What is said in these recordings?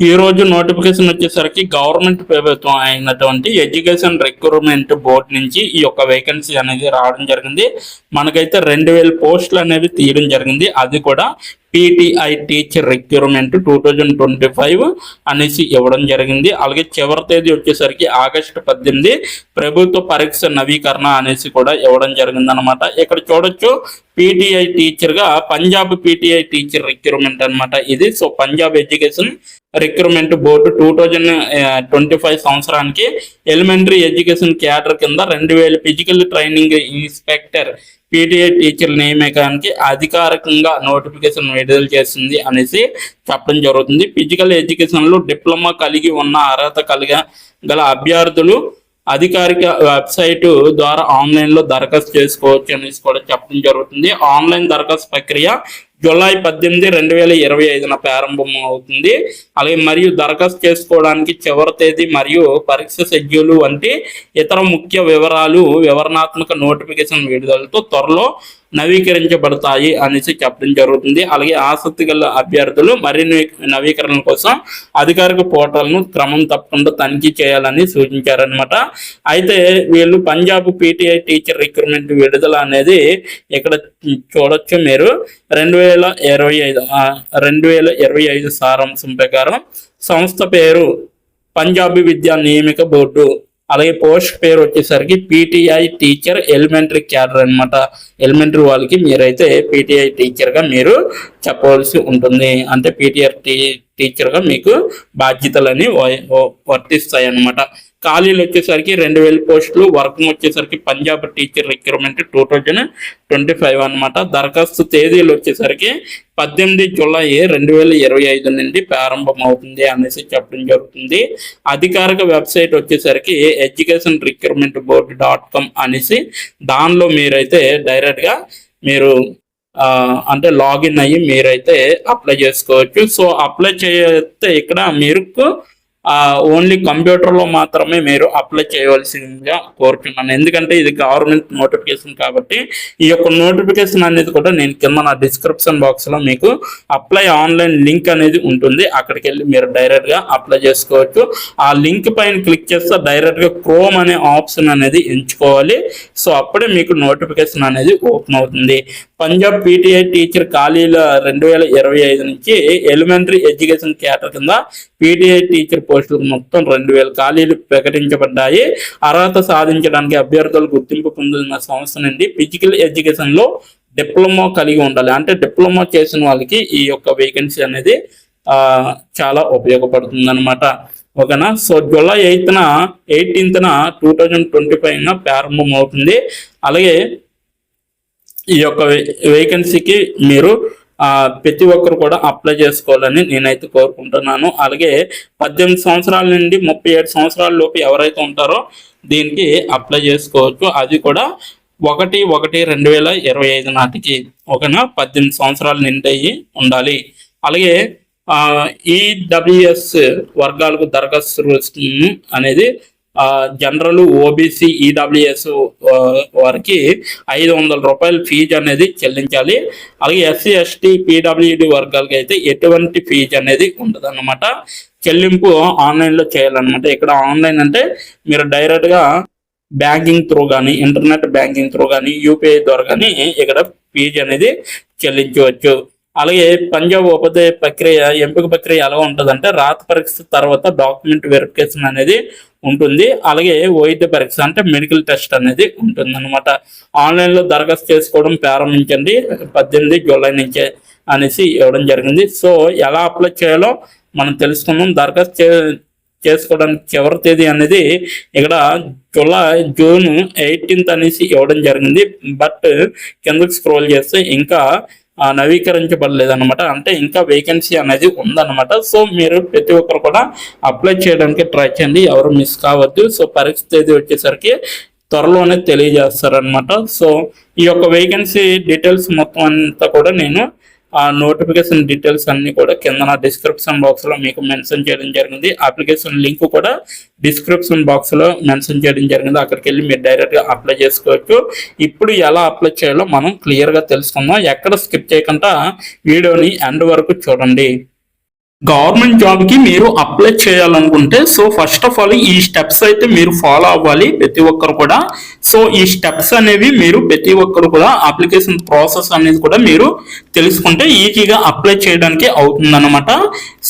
ఈ రోజు నోటిఫికేషన్ వచ్చేసరికి గవర్నమెంట్ ప్రభుత్వం అయినటువంటి ఎడ్యుకేషన్ రిక్రూట్మెంట్ బోర్డు నుంచి ఈ యొక్క వేకెన్సీ అనేది రావడం జరిగింది. మనకైతే రెండు వేల పోస్టులు అనేవి తీయడం జరిగింది. అది కూడా PTI teacher recruitment two thousand twenty five అనేసి ఇవ్వడం జరిగింది. అలాగే చివరి తేదీ వచ్చేసరికి ఆగస్టు పద్దెనిమిది ప్రభుత్వ పరీక్ష నవీకరణ అనేసి కూడా ఇవ్వడం జరిగింది అనమాట ఇక్కడ చూడొచ్చు పీటీఐ టీచర్గా పంజాబ్ పీటీఐ టీచర్ రిక్రూట్మెంట్ అనమాట ఇది. So Punjab education recruitment board two thousand twenty five సంవత్సరానికి ఎలిమెంటరీ ఎడ్యుకేషన్ క్యాడర్ కింద రెండు వేల physical training inspector PTA teacher నియామకానికి అధికారికంగా నోటిఫికేషన్ విడుదల చేస్తుంది అనేసి చెప్పడం జరుగుతుంది. ఫిజికల్ ఎడ్యుకేషన్లో డిప్లొమా కలిగి ఉన్న అర్హత కలిగి గల అభ్యర్థులు అధికారిక వెబ్సైట్ ద్వారా ఆన్లైన్లో దరఖాస్తు చేసుకోవచ్చు అనేసి కూడా చెప్పడం జరుగుతుంది. ఆన్లైన్ దరఖాస్తు ప్రక్రియ జూలై పద్దెనిమిది రెండు వేల ఇరవై ఐదున ప్రారంభం అవుతుంది అలాగే మరియు దరఖాస్తు చేసుకోవడానికి చివరి తేదీ మరియు పరీక్ష షెడ్యూల్ వంటి ఇతర ముఖ్య వివరాలు వివరణాత్మక నోటిఫికేషన్ విడుదలతో త్వరలో నవీకరించబడతాయి అనేసి చెప్పడం జరుగుతుంది. అలాగే ఆసక్తి గల అభ్యర్థులు మరిన్ని నవీకరణ కోసం అధికారిక పోర్టల్ను క్రమం తప్పకుండా తనిఖీ చేయాలని సూచించారనమాట అయితే వీళ్ళు పంజాబ్ పీటీఐ టీచర్ రిక్రూట్మెంట్ విడుదల అనేది ఇక్కడ చూడొచ్చు మీరు. రెండు వేల ఇరవై ఐదు రెండు వేల ఇరవై ఐదు సారాంశం ప్రకారం సంస్థ పేరు పంజాబీ విద్యా నియమిక బోర్డు అలాగే పోస్ట్ పేరు వచ్చేసరికి పీటీఐ టీచర్ ఎలిమెంటరీ క్యాడర్ అనమాట ఎలిమెంటరీ వాళ్ళకి మీరైతే పీటీఐ టీచర్గా మీరు చెప్పవలసి ఉంటుంది. అంటే పీటీఆర్ టీ టీచర్గా మీకు బాధ్యతలని వర్తిస్తాయి అన్నమాట ఖాళీలు వచ్చేసరికి రెండు వేల పోస్టులు వర్గం వచ్చేసరికి Punjab teacher recruitment two thousand twenty five అనమాట దరఖాస్తు తేదీలు వచ్చేసరికి పద్దెనిమిది జూలై రెండు వేల ఇరవై ఐదు నుండి ప్రారంభం అవుతుంది అనేసి చెప్పడం జరుగుతుంది. అధికారిక వెబ్సైట్ వచ్చేసరికి education recruitment board dot com అనేసి దానిలో మీరైతే డైరెక్ట్గా మీరు అంటే లాగిన్ అయ్యి మీరైతే అప్లై చేసుకోవచ్చు. సో అప్లై చేస్తే ఇక్కడ మీరు ఓన్లీ కంప్యూటర్లో మాత్రమే మీరు అప్లై చేయవలసిందిగా కోరుతున్నాను. ఎందుకంటే ఇది గవర్నమెంట్ నోటిఫికేషన్ కాబట్టి ఈ యొక్క నోటిఫికేషన్ అనేది కూడా నేను కింద నా డిస్క్రిప్షన్ బాక్స్లో మీకు అప్లై ఆన్లైన్ లింక్ అనేది ఉంటుంది. అక్కడికి వెళ్ళి మీరు డైరెక్ట్గా అప్లై చేసుకోవచ్చు. ఆ లింక్ పైన క్లిక్ చేస్తే డైరెక్ట్గా క్రోమ్ అనే ఆప్షన్ అనేది ఎంచుకోవాలి. సో అప్పుడే మీకు నోటిఫికేషన్ అనేది ఓపెన్ అవుతుంది. పంజాబ్ పీటీఐ టీచర్ ఖాళీల రెండు వేల ఇరవై ఐదు నుంచి ఎలిమెంటరీ ఎడ్యుకేషన్ క్యాటర్ కింద పీటీఐ టీచర్ పోస్టులకు మొత్తం రెండు వేల ఖాళీలు ప్రకటించబడ్డాయి. అర్హత సాధించడానికి అభ్యర్థులు గుర్తింపు పొందిన సంస్థ నుండి ఫిజికల్ ఎడ్యుకేషన్లో డిప్లొమా కలిగి ఉండాలి. అంటే డిప్లొమా చేసిన వాళ్ళకి ఈ యొక్క వేకెన్సీ అనేది చాలా ఉపయోగపడుతుంది అనమాట ఓకేనా? సో జూలై ఎయిత్న ఎయిటీన్త్న టూ థౌజండ్ ట్వంటీ ఫైవ్న ప్రారంభం అవుతుంది అలాగే ఈ యొక్క వేకెన్సీకి మీరు ప్రతి ఒక్కరు కూడా అప్లై చేసుకోవాలని నేనైతే కోరుకుంటున్నాను. అలాగే పద్దెనిమిది సంవత్సరాల నుండి ముప్పై ఏడు సంవత్సరాల లోపు ఎవరైతే ఉంటారో దీనికి అప్లై చేసుకోవచ్చు. అది కూడా ఒకటి ఒకటి రెండు వేల ఇరవై ఐదు నాటికి ఒకనా పద్దెనిమిది సంవత్సరాలు నిండయి ఉండాలి. అలాగే ఈడబ్ల్యూఎస్ వర్గాలకు దరఖాస్తు అనేది జనరల్ ఓబీసీ ఈడబ్ల్యూఎస్ వారికి ఐదు వందల రూపాయల ఫీజు అనేది చెల్లించాలి. అలాగే ఎస్సీ ఎస్టీ పీడబ్ల్యూడి వర్గాలకి అయితే ఎటువంటి ఫీజు అనేది ఉండదు అనమాట చెల్లింపు ఆన్లైన్లో చేయాలన్నమాట. ఇక్కడ ఆన్లైన్ అంటే మీరు డైరెక్ట్గా బ్యాంకింగ్ త్రూ కానీ ఇంటర్నెట్ బ్యాంకింగ్ త్రూ కానీ యూపీఐ ద్వారా కానీ ఇక్కడ ఫీజు అనేది చెల్లించవచ్చు. అలాగే పంజాబ్ ఉపాధ్యాయ ప్రక్రియ ఎంపిక ప్రక్రియ ఎలా ఉంటుందంటే రాత పరీక్ష తర్వాత డాక్యుమెంట్ వెరిఫికేషన్ అనేది ఉంటుంది. అలాగే వైద్య పరీక్ష అంటే మెడికల్ టెస్ట్ అనేది ఉంటుంది అనమాట ఆన్లైన్లో దరఖాస్తు చేసుకోవడం ప్రారంభించండి. పద్దెనిమిది జూలై నుంచే అనేసి ఇవ్వడం జరిగింది. సో ఎలా అప్లై చేయాలో మనం తెలుసుకుందాం. దరఖాస్తు చే చేసుకోవడానికి చివరి తేదీ అనేది ఇక్కడ జూలై జూన్ ఎయిటీన్త్ అనేసి ఇవ్వడం జరిగింది. బట్ కిందకి స్క్రోల్ చేస్తే ఇంకా నవీకరించబడలేదు అనమాట అంటే ఇంకా వేకెన్సీ అనేది ఉందన్నమాట. సో మీరు ప్రతి ఒక్కరు కూడా అప్లై చేయడానికి ట్రై చేయండి. ఎవరు మిస్ కావద్దు. సో పరిస్థితి వచ్చేసరికి త్వరలోనే తెలియజేస్తారనమాట సో ఈ యొక్క వేకెన్సీ డీటెయిల్స్ మొత్తం అంతా కూడా నేను ఆ నోటిఫికేషన్ డీటెయిల్స్ అన్ని కూడా కింద నా డిస్క్రిప్షన్ బాక్స్లో మీకు మెన్షన్ చేయడం జరిగింది. అప్లికేషన్ లింక్ కూడా డిస్క్రిప్షన్ బాక్స్లో మెన్షన్ చేయడం జరిగింది. అక్కడికి వెళ్ళి మీరు డైరెక్ట్గా అప్లై చేసుకోవచ్చు. ఇప్పుడు ఎలా అప్లై చేయాలో మనం క్లియర్గా తెలుసుకుందాం. ఎక్కడ స్కిప్ చేయకుండా వీడియోని ఎండ్ వరకు చూడండి. గవర్నమెంట్ జాబ్కి మీరు అప్లై చేయాలనుకుంటే సో ఫస్ట్ ఆఫ్ ఆల్ ఈ స్టెప్స్ అయితే మీరు ఫాలో అవ్వాలి ప్రతి ఒక్కరు కూడా. సో ఈ స్టెప్స్ అనేవి మీరు ప్రతి ఒక్కరు కూడా అప్లికేషన్ ప్రాసెస్ అనేది కూడా మీరు తెలుసుకుంటే ఈజీగా అప్లై చేయడానికి అవుతుందన్నమాట.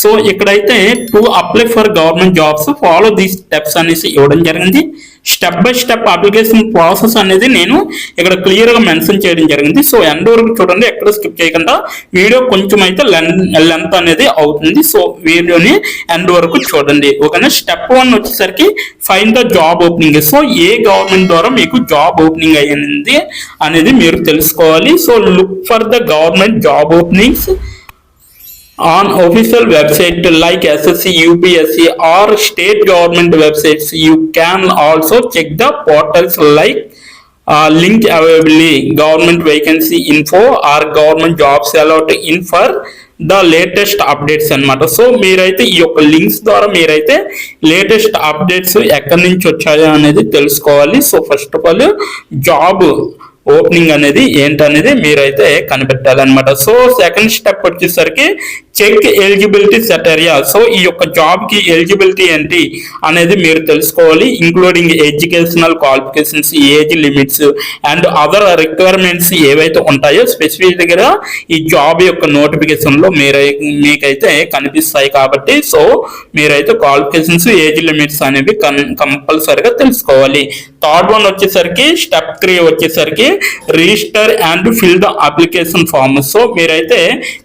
సో ఇక్కడైతే to apply for government jobs follow the steps అనేసి ఇవ్వడం జరిగింది. Step by step application process అనేది నేను ఇక్కడ క్లియర్గా మెన్షన్ చేయడం జరిగింది. సో ఎండ్ వరకు చూడండి ఎక్కడ స్కిప్ చేయకుండా వీడియో కొంచెం అయితే లెంత్ అనేది అవుతుంది. సో వీడియోని ఎండ్ వరకు చూడండి. ఓకేనా? స్టెప్ వన్ వచ్చేసరికి fine the job opening so a government ద్వారా మీకు జాబ్ ఓపెనింగ్ అయ్యింది అనేది మీరు తెలుసుకోవాలి. So look for the government job openings on official website like SSC, UPSC or state government websites. You can also check the portals like uh, link availability, government vacancy info or government jobs allowed in for the latest updates అన్నమాట so మీరైతే ఈ యొక్క links ద్వారా మీరైతే latest updates ఎక్కడి నుంచి వచ్చాయో అనేది తెలుసుకోవాలి so first of all job opening అనేది ఏంటనేది మీరైతే పెట్టాలన్నమాట. సో సెకండ్ స్టెప్ వచ్చేసరికి చెక్ ఎలిజిబిలిటీ సెటరియా సో ఈ యొక్క జాబ్కి ఎలిజిబిలిటీ ఏంటి అనేది మీరు తెలుసుకోవాలి including educational qualifications age limits and other requirements ఏవైతే ఉంటాయో స్పెసిఫిక్గా ఈ జాబ్ యొక్క నోటిఫికేషన్లో మీరై మీకైతే కనిపిస్తాయి కాబట్టి సో మీరైతే క్వాలిఫికేషన్స్ ఏజ్ లిమిట్స్ అనేవి కంపల్సరిగా తెలుసుకోవాలి. థర్డ్ వన్ వచ్చేసరికి స్టెప్ త్రీ వచ్చేసరికి register and fill the application form so మీరైతే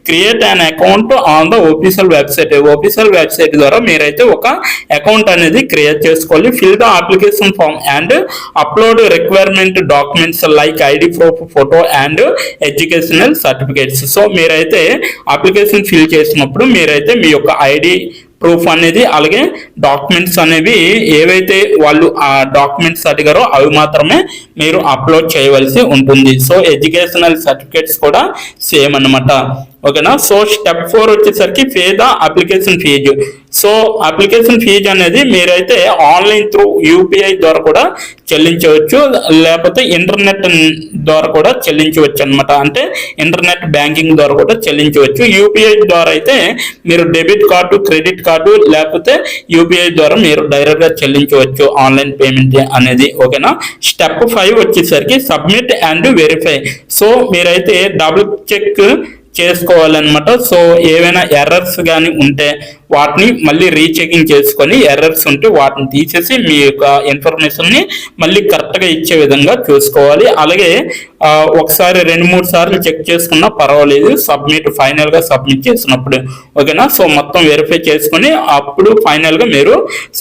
create an account on the official website official website ద్వారా మీరైతే ఒక అకౌంట్ అనేది క్రియేట్ చేసుకోవాలి. Fill the application form and upload requirement documents like ID proof photo and educational certificates so మీరైతే application fill చేసినప్పుడు మీరైతే మీ యొక్క ఐడి ప్రూఫ్ అనేది అలాగే డాక్యుమెంట్స్ అనేవి ఏవైతే వాళ్ళు ఆ డాక్యుమెంట్స్ అడిగారో అవి మాత్రమే మీరు అప్లోడ్ చేయవలసి ఉంటుంది. సో ఎడ్యుకేషనల్ సర్టిఫికేట్స్ కూడా సేమ్ అన్నమాట. ఓకేనా? సో స్టెప్ ఫోర్ వచ్చేసరికి pay the application fee. So application fee అనేది మీరైతే ఆన్లైన్ త్రూ యూపీఐ ద్వారా కూడా చెల్లించవచ్చు. లేకపోతే ఇంటర్నెట్ ద్వారా కూడా చెల్లించవచ్చు అనమాట అంటే ఇంటర్నెట్ బ్యాంకింగ్ ద్వారా కూడా చెల్లించవచ్చు. యూపీఐ ద్వారా అయితే మీరు డెబిట్ కార్డు క్రెడిట్ కార్డు లేకపోతే యూపీఐ ద్వారా మీరు డైరెక్ట్గా చెల్లించవచ్చు ఆన్లైన్ పేమెంట్ అనేది. ఓకేనా? స్టెప్ ఫైవ్ వచ్చేసరికి సబ్మిట్ అండ్ వెరిఫై. సో మీరైతే డబుల్ చెక్ చేసుకోవాలన్నమాట. సో ఏవైనా ఎర్రర్స్ కానీ ఉంటే వాటిని మళ్ళీ రీచెకింగ్ చేసుకొని ఎర్రర్స్ ఉంటే వాటిని తీసేసి మీ యొక్క ఇన్ఫర్మేషన్ని మళ్ళీ కరెక్ట్గా ఇచ్చే విధంగా చూసుకోవాలి. అలాగే ఒకసారి రెండు మూడు సార్లు చెక్ చేసుకున్నా పర్వాలేదు. సబ్మిట్ ఫైనల్గా సబ్మిట్ చేసినప్పుడు. ఓకేనా? సో మొత్తం వెరిఫై చేసుకుని అప్పుడు ఫైనల్గా మీరు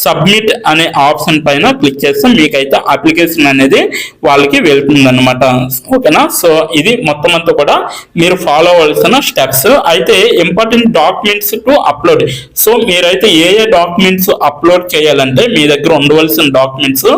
సబ్మిట్ అనే ఆప్షన్ పైన క్లిక్ చేస్తే మీకైతే అప్లికేషన్ అనేది వాళ్ళకి వెళ్తుంది అనమాట ఓకేనా? సో ఇది మొత్తం అంతా కూడా మీరు ఫాలో అవ్వాల్సిన స్టెప్స్. అయితే important documents to upload. So మీరైతే ఏ ఏ డాక్యుమెంట్స్ అప్లోడ్ చేయాలంటే మీ దగ్గర ఉండవలసిన డాక్యుమెంట్స్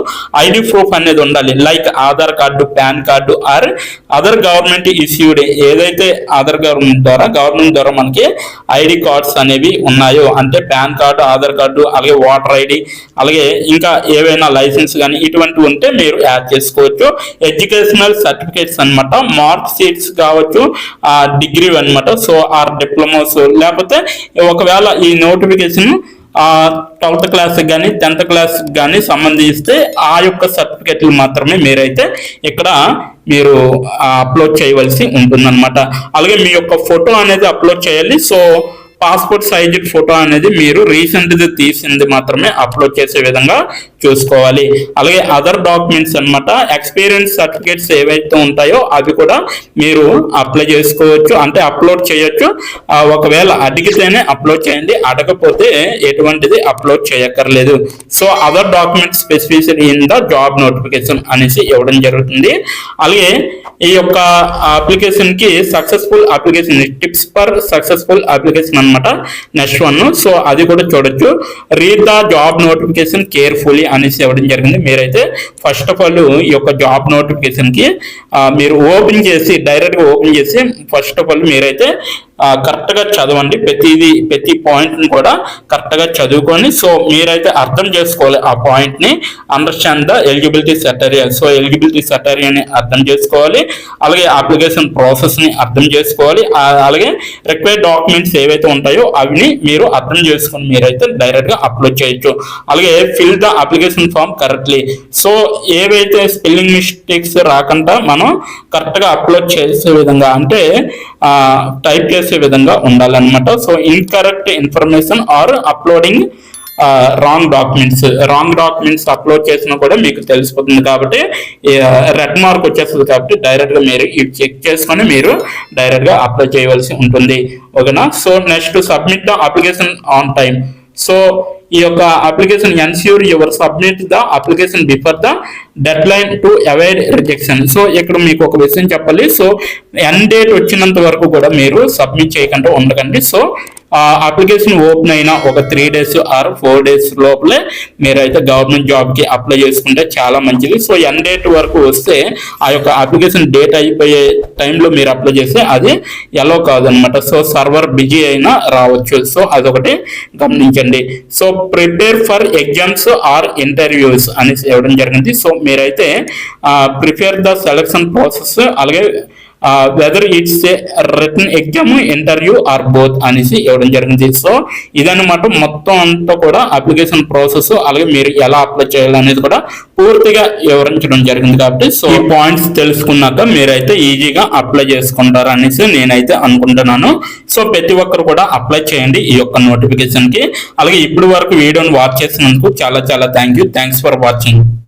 ఐడి ప్రూఫ్ అనేది ఉండాలి. Like Aadhaar card PAN card or other government issued ఏదైతే అదర్ గవర్నమెంట్ ద్వారా గవర్నమెంట్ ద్వారా మనకి ఐడి కార్డ్స్ అనేవి ఉన్నాయో అంటే పాన్ కార్డు ఆధార్ కార్డు అలాగే ఓటర్ ఐడి అలాగే ఇంకా ఏవైనా లైసెన్స్ కానీ ఇటువంటివి ఉంటే మీరు యాడ్ చేసుకోవచ్చు. ఎడ్యుకేషనల్ సర్టిఫికేట్స్ అన్నమాట మార్క్ షీట్స్ కావచ్చు ఆ డిగ్రీ అన్నమాట సో ఆర్ డిప్లొమాస్ లేకపోతే ఒకవేళ ఈ నోటిఫికేషన్ ట్వెల్త్ క్లాస్ కానీ టెన్త్ క్లాస్ కానీ సంబంధిస్తే ఆ యొక్క సర్టిఫికెట్లు మాత్రమే మీరైతే ఇక్కడ మీరు అప్లోడ్ చేయవలసి ఉంటుందన్నమాట. అలాగే మీ యొక్క ఫోటో అనేది అప్లోడ్ చేయాలి. సో పాస్పోర్ట్ సైజ్ ఫోటో అనేది మీరు రీసెంట్ ది తీసింది మాత్రమే అప్లోడ్ చేసే విధంగా చూసుకోవాలి. అలాగే అదర్ డాక్యుమెంట్స్ అన్నమాట ఎక్స్పీరియన్స్ సర్టిఫికేట్స్ ఏవైతే ఉంటాయో అవి కూడా మీరు అప్లై చేసుకోవచ్చు అంటే అప్లోడ్ చేయొచ్చు. ఒకవేళ అడిగితేనే అప్లోడ్ చేయండి అడగకపోతే ఎటువంటిది అప్లోడ్ చేయక్కర్లేదు. So other documents specificity in the job notification అనేసి ఇవ్వడం జరుగుతుంది. అలాగే ఈ యొక్క అప్లికేషన్కి successful application tips for successful application అనమాట నెక్స్ట్ వన్ సో అది కూడా చూడొచ్చు. Read the job notification carefully అనేసి ఇవ్వడం జరిగింది. మీరైతే ఫస్ట్ ఆఫ్ ఆల్ ఈ యొక్క జాబ్ నోటిఫికేషన్కి మీరు ఓపెన్ చేసి డైరెక్ట్గా ఓపెన్ చేసి ఫస్ట్ ఆఫ్ ఆల్ మీరైతే కరెక్ట్గా చదవండి. ప్రతిది ప్రతి పాయింట్ని కూడా కరెక్ట్గా చదువుకొని సో మీరైతే అర్థం చేసుకోవాలి ఆ పాయింట్ని. Understand the eligibility criteria so eligibility సెటరియాని అర్థం చేసుకోవాలి. అలాగే అప్లికేషన్ ప్రాసెస్ని అర్థం చేసుకోవాలి. అలాగే రిక్వైర్డ్ డాక్యుమెంట్స్ ఏవైతే ఉంటాయో అవిని మీరు అర్థం చేసుకొని మీరైతే డైరెక్ట్గా అప్లోడ్ చేయొచ్చు. అలాగే fill the application form correctly so ఏవైతే స్పెల్లింగ్ మిస్టేక్స్ రాకుండా మనం కరెక్ట్గా అప్లోడ్ చేసే విధంగా అంటే టైప్ చేసే విధంగా ఉండాలన్నమాట. So incorrect information or uploading wrong documents wrong documents upload చేసినా కూడా మీకు తెలిసిపోతుంది కాబట్టి రెడ్ మార్క్ వచ్చేస్తుంది కాబట్టి డైరెక్ట్గా మీరు ఇవి చెక్ చేసుకొని మీరు డైరెక్ట్గా అప్లై చేయవలసి ఉంటుంది. ఓకేనా so next submit the application on time so ఈ యొక్క application ensure your submit the application before the deadline to avoid rejection. So ఇక్కడ మీకు ఒక విషయం చెప్పాలి. సో ఎన్ డేట్ వచ్చినంత వరకు కూడా మీరు సబ్మిట్ చేయకుండా ఉండకండి. సో అప్లికేషన్ ఓపెన్ అయిన ఒక three days or four days లోపలే మీరైతే గవర్నమెంట్ జాబ్కి అప్లై చేసుకుంటే చాలా మంచిది. సో ఎన్ డేట్ వరకు వస్తే ఆ యొక్క అప్లికేషన్ డేట్ అయిపోయే టైంలో మీరు అప్లై చేస్తే అది ఎలో కాదనమాట. సో సర్వర్ బిజీ అయినా రావచ్చు. సో అదొకటి గమనించండి. So prepare for exams or interviews అనేసి ఇవ్వడం జరిగింది. సో మీరైతే ప్రిపేర్ ద సెలక్షన్ ప్రాసెస్ అలాగే whether it's a written exam interview or both అనేసి ఇవ్వడం జరిగింది. సో ఇదన్నమాట మొత్తం అంతా కూడా అప్లికేషన్ ప్రాసెస్ అలాగే మీరు ఎలా అప్లై చేయాలి అనేది కూడా పూర్తిగా వివరించడం జరిగింది కాబట్టి సో ఈ పాయింట్స్ తెలుసుకున్నాక మీరైతే ఈజీగా అప్లై చేసుకుంటారు అనేసి నేనైతే అనుకుంటున్నాను. సో ప్రతి ఒక్కరు కూడా అప్లై చేయండి ఈ యొక్క నోటిఫికేషన్కి. అలాగే ఇప్పటి వరకు వీడియోని వాచ్ చేసినందుకు చాలా చాలా thank you thanks for watching